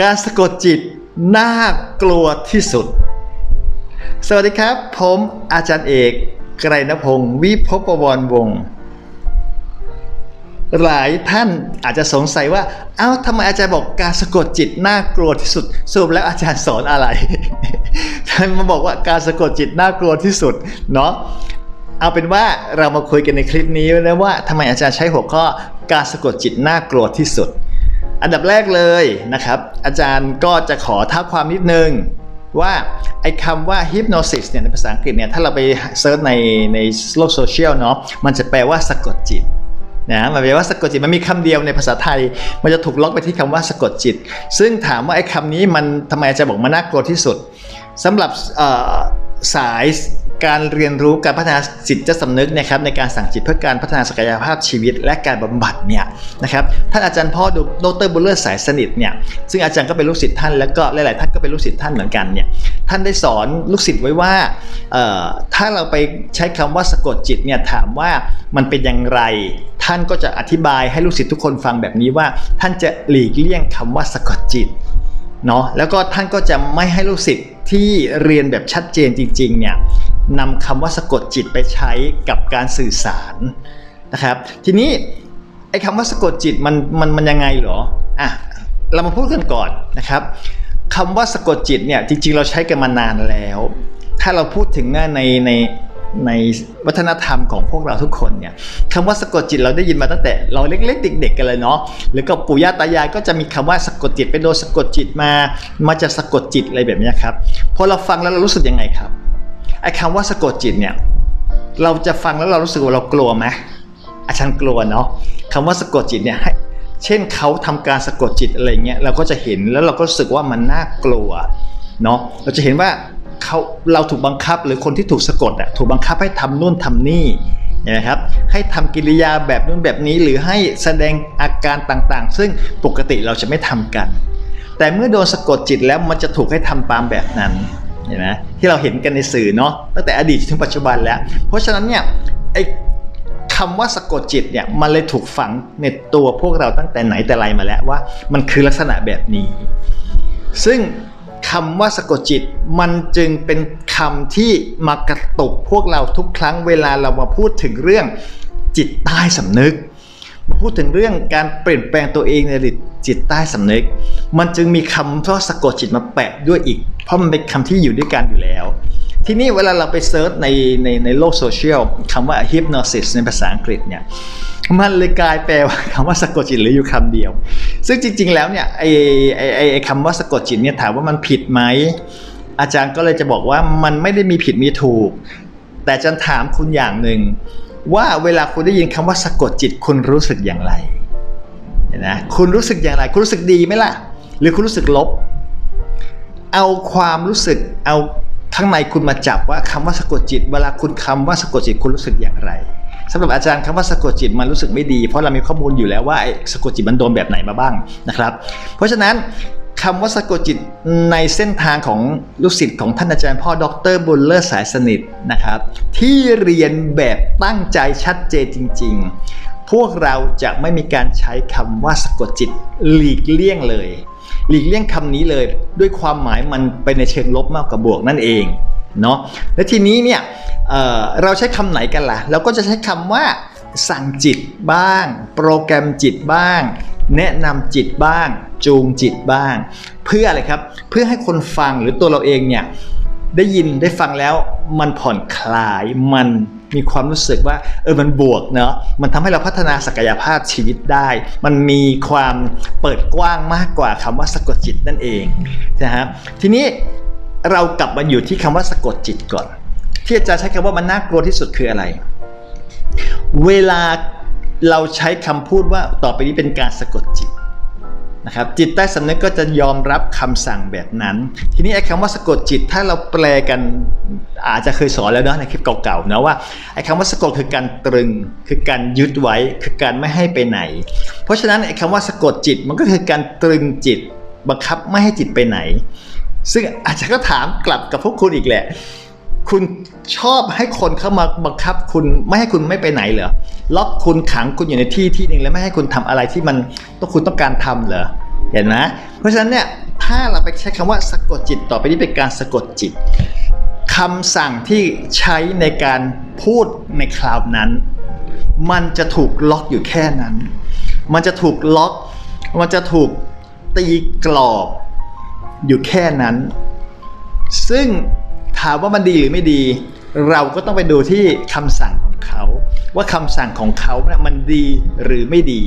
การสะกดจิตน่ากลัวที่สุด สวัสดีครับ ผมอาจารย์เอกไกรณพงศ์วิภพวรวงศ์หลายท่านอาจจะสงสัยว่า เอ้าทำไมอาจารย์บอกการสะกดจิตน่ากลัวที่สุดสรุปแล้วอาจารย์สอนอะไรท่านมาบอกว่าการสะกดจิตน่ากลัวที่สุดเนาะเอาเป็นว่าเรามาคุยกันในคลิปนี้นะว่าทำไมอาจารย์ใช้หัวข้อการสะกดจิตน่ากลัวที่สุด อันดับแรกเลยนะครับ อาจารย์ก็จะขอท้าความนิดนึงว่าไอ้คำว่า hypnosis เนี่ยในภาษาอังกฤษเนี่ยถ้าเราไปเซิร์ชในในโลกโซเชียลเนาะมันจะแปลว่าสะกดจิตนะมันแปลว่าสะกดจิตมันมีคำเดียวในภาษาไทย มันจะถูกล็อกไปที่คำว่าสะกดจิต ซึ่งถามว่าไอ้คำนี้มันทำไมจารย์บอกมันน่ากลัวที่สุดสำหรับสาย การเรียนรู้การพัฒนาจิตใจสำนึกนะครับในการสั่งจิตเพื่อการพัฒนาศักยภาพชีวิต และการบำบัดเนี่ยนะครับท่านอาจารย์พ่อดูดรบุลเลอร์สายสนิทเนี่ยซึ่งอาจารย์ก็เป็นลูกศิษย์ท่านแล้วก็หลาย ๆ ท่านก็เป็นลูกศิษย์ท่านเหมือนกันเนี่ยท่านได้สอนลูกศิษย์ไว้ว่าถ้าเราไปใช้คำว่าสะกดจิตเนี่ยถามว่ามันเป็นอย่างไร ท่านก็จะอธิบายให้ลูกศิษย์ทุกคนฟังแบบนี้ว่า ท่านจะหลีกเลี่ยงคำว่าสะกดจิตเนาะแล้วก็ท่านก็จะไม่ให้ลูกศิษย์ที่เรียนแบบชัดเจนจริงๆเนี่ย นำคำว่าสะกดจิตไปใช้กับการสื่อสารนะครับ ทีนี้ไอ้คำว่าสะกดจิตมันมันมันยังไงเหรออะเรามาพูดกันก่อนนะครับคำว่าสะกดจิตเนี่ยจริงๆ เราใช้กันมานานแล้ว ถ้าเราพูดถึงในในในวัฒนธรรมของพวกเราทุกคนเนี่ยคำว่าสะกดจิตเราได้ยินมาตั้งแต่เราเล็กๆเด็กๆกันเลยเนาะหรือกับปู่ย่าตายายก็จะมีคำว่าสะกดจิตไปโดนสะกดจิตมามาจะสะกดจิตอะไรแบบนี้ครับพอเราฟังแล้วเรารู้สึกยังไงครับ ไอ้คำว่าสะกดจิตเนี่ยเราจะฟังแล้วเรารู้สึกว่าเรากลัวไหมอาจารย์กลัวเนาะคำว่าสะกดจิตเนี่ยให้เช่นเขาทำการสะกดจิตอะไรเงี้ยเราก็จะเห็นแล้วเราก็รู้สึกว่ามันน่ากลัวเนาะเราจะเห็นว่าเขาเราถูกบังคับหรือคนที่ถูกสะกดอะถูกบังคับให้ทำนู่นทำนี่นะครับให้ทำกิริยาแบบนู่นแบบนี้หรือให้แสดงอาการต่างๆ ซึ่งปกติเราจะไม่ทำกัน แต่เมื่อโดนสะกดจิตแล้วมันจะถูกให้ทำตามแบบนั้น เห็นไหมที่เราเห็นกันในสื่อเนาะตั้งแต่อดีตถึงปัจจุบันแล้ว เพราะฉะนั้นเนี่ยไอ้คำว่าสะกดจิตเนี่ยมันเลยถูกฝังในตัวพวกเราตั้งแต่ไหนแต่ไรมาแล้วว่า มันคือลักษณะแบบนี้ ซึ่งคำว่าสะกดจิตมันจึงเป็นคำที่มากระตุกพวกเราทุกครั้งเวลาเรามาพูดถึงเรื่องจิตใต้สำนึก มาพูดถึงเรื่องการเปลี่ยนแปลงตัวเองในจิตใต้สำนึก มันจึงมีคำว่าสะกดจิตมาแปะด้วยอีก เพราะมันเป็นคำที่อยู่ด้วยกันอยู่แล้ว ทีนี้เวลาเราไปเซิร์ชในในในโลกโซเชียลคำว่า hypnosis ในภาษาอังกฤษเนี่ยมันเลยกลายแปลว่าคำว่าสะกดจิตหรืออยู่คำเดียว ซึ่งจริง ๆ แล้วเนี่ยไอไอไอคำว่าสะกดจิตเนี่ยถามว่ามันผิดไหมอาจารย์ก็เลยจะบอกว่ามันไม่ได้มีผิดมีถูก แต่อาจารย์ถามคุณอย่างหนึ่งว่าเวลาคุณได้ยินคำว่าสะกดจิตคุณรู้สึกอย่างไรนไหมคุณรู้สึกอย่างไร คุณรู้สึกดีไหมล่ะ หรือคุณรู้สึกลบ เอาความรู้สึกเอาข้งในคุณมาจับว่าคำว่าสะกดจิต เวลาคุณคำว่าสะกดจิตคุณรู้สึกอย่างไรสำหรับอาจารย์คำว่าสะกดจิตมันรู้สึกไม่ดี เพราะเรามีข้อมูลอยู่แล้วว่าไอ้สะกดจิตมันโดนแบบไหนมาบ้างนะครับ เพราะฉะนั้นคำว่าสะกดจิตในเส้นทางของลูกศิษย์ของท่านอาจารย์พ่อดรบุลเลอร์สายสนิทนะครับ ที่เรียนแบบตั้งใจชัดเจนจริง ๆ พวกเราจะไม่มีการใช้คำว่าสะกดจิตหลีกเลี่ยงเลย หลีกเลี่ยงคำนี้เลยด้วยความหมายมันไปในเชิงลบมากกว่าบวกนั่นเองเนาะและทีนี้เนี่ยเเราใช้คำไหนกันล่ะ เราก็จะใช้คำว่าสั่งจิตบ้าง โปรแกรมจิตบ้าง แนะนำจิตบ้าง จูงจิตบ้าง เพื่ออะไรครับเพื่อให้คนฟังหรือตัวเราเองเนี่ยได้ยินได้ฟังแล้วมันผ่อนคลายมันมีความรู้สึกว่าเออมันบวกเนาะมันทำให้เราพัฒนาศักยภาพชีวิตได้ มันมีความ เปิดกว้างมากกว่าคำว่าสะกดจิตนั่นเองนะฮะทีนี้เรากลับมาอยู่ที่คำว่าสะกดจิตก่อน ที่อาจารย์ใช้คำว่ามันน่ากลัวที่สุดคืออะไร เวลาเราใช้คำพูดว่าต่อไปนี้เป็นการสะกดจิต นะครับจิตใต้สำนึกก็จะยอมรับคำสั่งแบบนั้น ทีนี้ไอ้คำว่าสะกดจิตถ้าเราแปลกันอาจจะเคยสอนแล้วเนาะในคลิปเก่าๆนะว่าไอ้คำว่าสะกดคือการตรึง คือการยึดไว้คือการไม่ให้ไปไหน เพราะฉะนั้นไอ้คำว่าสะกดจิตมันก็คือการตรึงจิต บังคับไม่ให้จิตไปไหน ซึ่งอาจจะก็ถามกลับกับพวกคุณอีกแหละ คุณชอบให้คนเข้ามาบังคับคุณไม่ให้คุณไม่ไปไหนเหรอล็อกคุณขังคุณอยู่ในที่ที่หนึ่งแล้วไม่ให้คุณทำอะไรที่มันต้องคุณต้องการทำเหรอเห็นไหมเพราะฉะนั้นเนี่ยถ้าเราไปใช้คำว่าสะกดจิตต่อไปนี้เป็นการสะกดจิตคำสั่งที่ใช้ในการพูดในคราวนั้น มันจะถูกล็อกอยู่แค่นั้น มันจะถูกล็อก มันจะถูกตีกรอบอยู่แค่นั้น ซึ่ง ถามว่ามันดีหรือไม่ดี เราก็ต้องไปดูที่คำสั่งของเขา ว่าคำสั่งของเขาเนี่ยมันดีหรือไม่ดี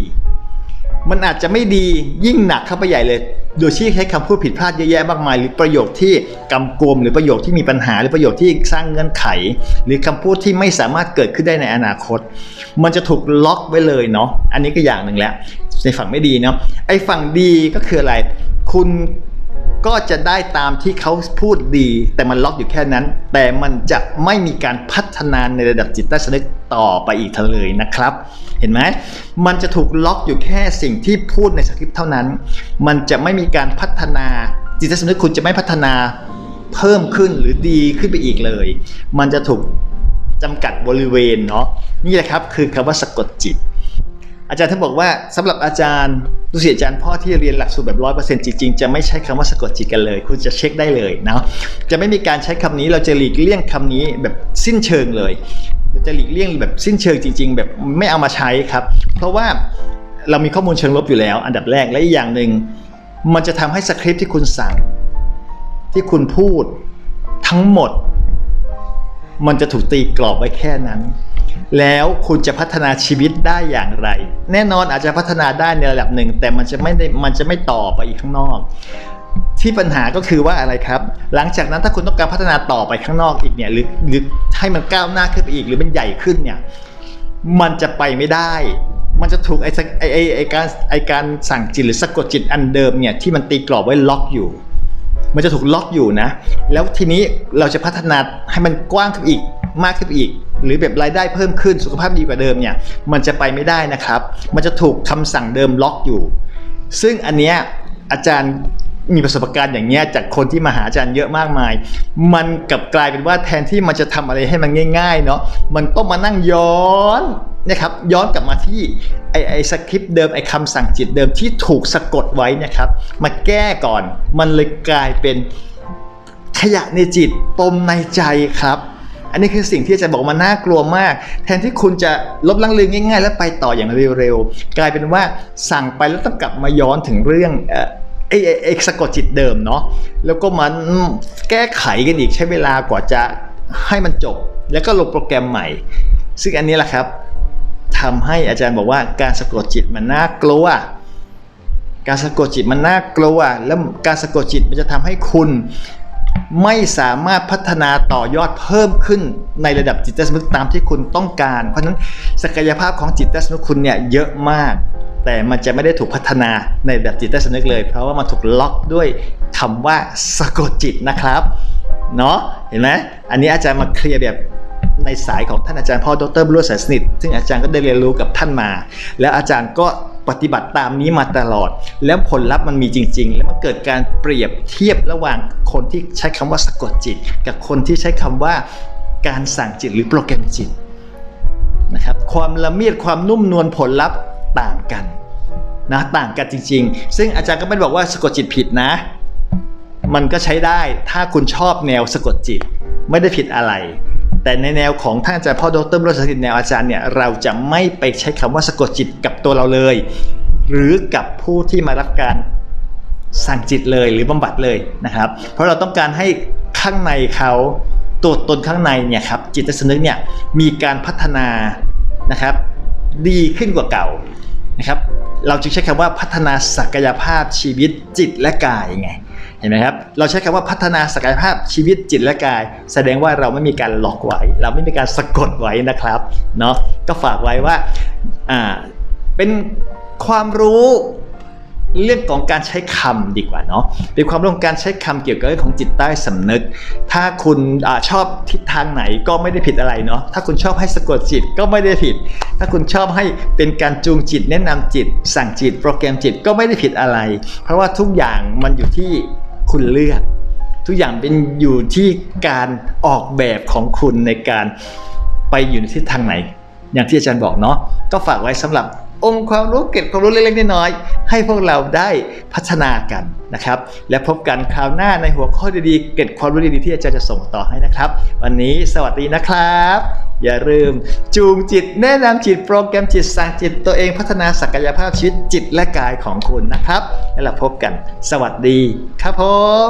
มันอาจจะไม่ดียิ่งหนักเข้าไปใหญ่เลย โดยที่ใช้คำพูดผิดพลาดเยอะแยะมากมาย หรือประโยคที่กำกวมหรือประโยคที่มีปัญหา หรือประโยคที่สร้างเงื่อนไข หรือคำพูดที่ไม่สามารถเกิดขึ้นได้ในอนาคต มันจะถูกล็อกไว้เลยเนาะอันนี้ก็อย่างหนึ่งแล้วในฝั่งไม่ดีเนาะไอ้ฝั่งดีก็คืออะไร คุณ ก็จะได้ตามที่เขาพูดดี แต่มันล็อกอยู่แค่นั้น แต่มันจะไม่มีการพัฒนาในระดับจิตใต้สำนึกต่อไปอีกเลยนะครับ เห็นไหมมันจะถูกล็อกอยู่แค่สิ่งที่พูดในสคริปต์เท่านั้น มันจะไม่มีการพัฒนาจิตใต้สำนึกคุณจะไม่พัฒนาเพิ่มขึ้นหรือดีขึ้นไปอีกเลย มันจะถูกจำกัดบริเวณเนาะนี่แหละครับคือคำว่าสะกดจิต อาจารย์ท่านบอกว่าสำหรับอาจารย์ ดูสิอาจารย์พ่อที่เรียนหลักสูตรแบบร้อยเปอร์เซ็นต์จริงๆ จะไม่ใช้คำว่าสะกดจิตกันเลย คุณจะเช็คได้เลยนะจะไม่มีการใช้คำนี้เราจะหลีกเลี่ยงคำนี้แบบสิ้นเชิงเลยเราจะหลีกเลี่ยงแบบสิ้นเชิงจริง ๆ แบบไม่เอามาใช้ครับ เพราะว่าเรามีข้อมูลเชิงลบอยู่แล้ว อันดับแรกและอีกอย่างหนึ่งมันจะทำให้สคริปต์ที่คุณสั่ง ที่คุณพูดทั้งหมด มันจะถูกตีกรอบไว้แค่นั้น แล้วคุณจะพัฒนาชีวิตได้อย่างไร แน่นอนอาจจะพัฒนาได้ในระดับหนึ่ง แต่มันจะไม่ได้มันจะไม่ต่อไปอีกข้างนอก ที่ปัญหาก็คือว่าอะไรครับ หลังจากนั้นถ้าคุณต้องการพัฒนาต่อไปข้างนอกอีกเนี่ยหรือหรือให้มันก้าวหน้าขึ้นไปอีก หรือมันใหญ่ขึ้นเนี่ยมันจะไปไม่ได้ มันจะถูกไอ้ไอ้ไอ้ไอ้การไอ้การสั่งจิตหรือสะกดจิตอันเดิมเนี่ยที่มันตีกรอบไว้ล็อกอยู่มันจะถูกล็อกอยู่นะ แล้วทีนี้เราจะพัฒนาให้มันกว้างขึ้นอีก มากขึ้นไปอีก หรือแบบรายได้เพิ่มขึ้นสุขภาพดีกว่าเดิมเนี่ยมันจะไปไม่ได้นะครับ มันจะถูกคำสั่งเดิมล็อกอยู่ ซึ่งอันเนี้ยอาจารย์มีประสบการณ์อย่างเงี้ยจากคนที่มาหาอาจารย์เยอะมากมาย มันกลับกลายเป็นว่าแทนที่มันจะทำอะไรให้มันง่าย ๆ เนาะ มันต้องมานั่งย้อนนะครับ ย้อนกลับมาที่ไอไอสคริปต์เดิมไอคำสั่งจิตเดิมที่ถูกสะกดไว้นะครับ มาแก้ก่อน มันเลยกลายเป็นขยะในจิตปมในใจครับ อันนี้คือสิ่งที่อาจารย์บอกมันน่ากลัวมาก แทนที่คุณจะลบล้างลืมง่าย ๆ แล้วไปต่ออย่างเร็วๆ กลายเป็นว่าสั่งไปแล้วต้องกลับมาย้อนถึงเรื่องไอ้ไอ้ไอ้สะกดจิตเดิมเนาะแล้วก็มันแก้ไขกันอีกใช้เวลากว่าจะให้มันจบ แล้วก็ลงโปรแกรมใหม่ ซึ่งอันนี้แหละครับทำให้อาจารย์บอกว่าการสะกดจิตมันน่ากลัวการสะกดจิตมันน่ากลัว แล้วการสะกดจิตมันจะทำให้คุณ ไม่สามารถพัฒนาต่อยอดเพิ่มขึ้นในระดับจิตใต้สำนึกตามที่คุณต้องการ เพราะฉะนั้นศักยภาพของจิตใต้สำนึกคุณเนี่ยเยอะมาก แต่มันจะไม่ได้ถูกพัฒนาในระดับจิตใต้สำนึกเลย เพราะว่ามันถูกล็อกด้วยคำว่าสะกดจิตนะครับเนาะเห็นไหมอันนี้อาจารย์มาเคลียร์แบบในสายของท่านอาจารย์พ่อดรบรุษสายสนิท ซึ่งอาจารย์ก็ได้เรียนรู้กับท่านมา แล้วอาจารย์ก็ ปฏิบัติตามนี้มาตลอด แล้วผลลัพธ์มันมีจริง ๆ แล้วมันเกิดการเปรียบเทียบระหว่างคนที่ใช้คำว่าสะกดจิต กับคนที่ใช้คำว่าการสั่งจิตหรือโปรแกรมจิตนะครับความละเมียดความนุ่มนวลผลลัพธ์ต่างกันนะต่างกันจริง ๆ ซึ่งอาจารย์ก็ไม่ได้บอกว่าสะกดจิตผิดนะ มันก็ใช้ได้ถ้าคุณชอบแนวสะกดจิตไม่ได้ผิดอะไร แต่ในแนวของท่านอาจารย์พ่อดรรสถิตแนวอาจารย์เนี่ยเราจะไม่ไปใช้คำว่าสะกดจิตกับตัวเราเลย หรือกับผู้ที่มารับการสั่งจิตเลยหรือบำบัดเลยนะครับ เพราะเราต้องการให้ข้างในเขาตัวตนข้างในเนี่ยครับจิตใต้สำนึกเนี่ยมีการพัฒนานะครับ ดีขึ้นกว่าเก่านะครับ เราจึงใช้คำว่าพัฒนาศักยภาพชีวิตจิตและกายไง ห็นไหมครับ เราใช้คำว่าพัฒนาศักยภาพชีวิตจิตและกาย แสดงว่าเราไม่มีการหลอกไว้ เราไม่มีการสะกดไว้นะครับเนาะก็ฝากไว้ว่าอ่าเป็นความรู้เรื่องของการใช้คำดีกว่าเนาะเป็นความรู้ของการใช้คำเกี่ยวกับเรื่องของจิตใต้สำนึก ถ้าคุณอชอบทิศทางไหนก็ไม่ได้ผิดอะไรเนาะถ้าคุณชอบให้สะกดจิตก็ไม่ได้ผิด ถ้าคุณชอบให้เป็นการจูงจิต แนะนำจิต สั่งจิต โปรแกรมจิตก็ไม่ได้ผิดอะไร เพราะว่าทุกอย่างมันอยู่ที่ คุณเลือก ทุกอย่างเป็นอยู่ที่การออกแบบของคุณในการไปอยู่ในทิศทางไหน อย่างที่อาจารย์บอกเนาะก็ฝากไว้สำหรับองค์ความรู้เก็บความรู้เล็กๆน้อยๆให้พวกเราได้พัฒนากันนะครับ และพบกันคราวหน้าในหัวข้อดีๆ เก็บความรู้ดีๆที่อาจารย์จะส่งต่อให้นะครับ วันนี้สวัสดีนะครับ อย่าลืมจูงจิตแนะนำจิตโปรแกรมจิตสั่งจิตตัวเองพัฒนาศักยภาพชีวิตจิตและกายของคุณนะครับ แล้วเราพบกัน สวัสดีครับผม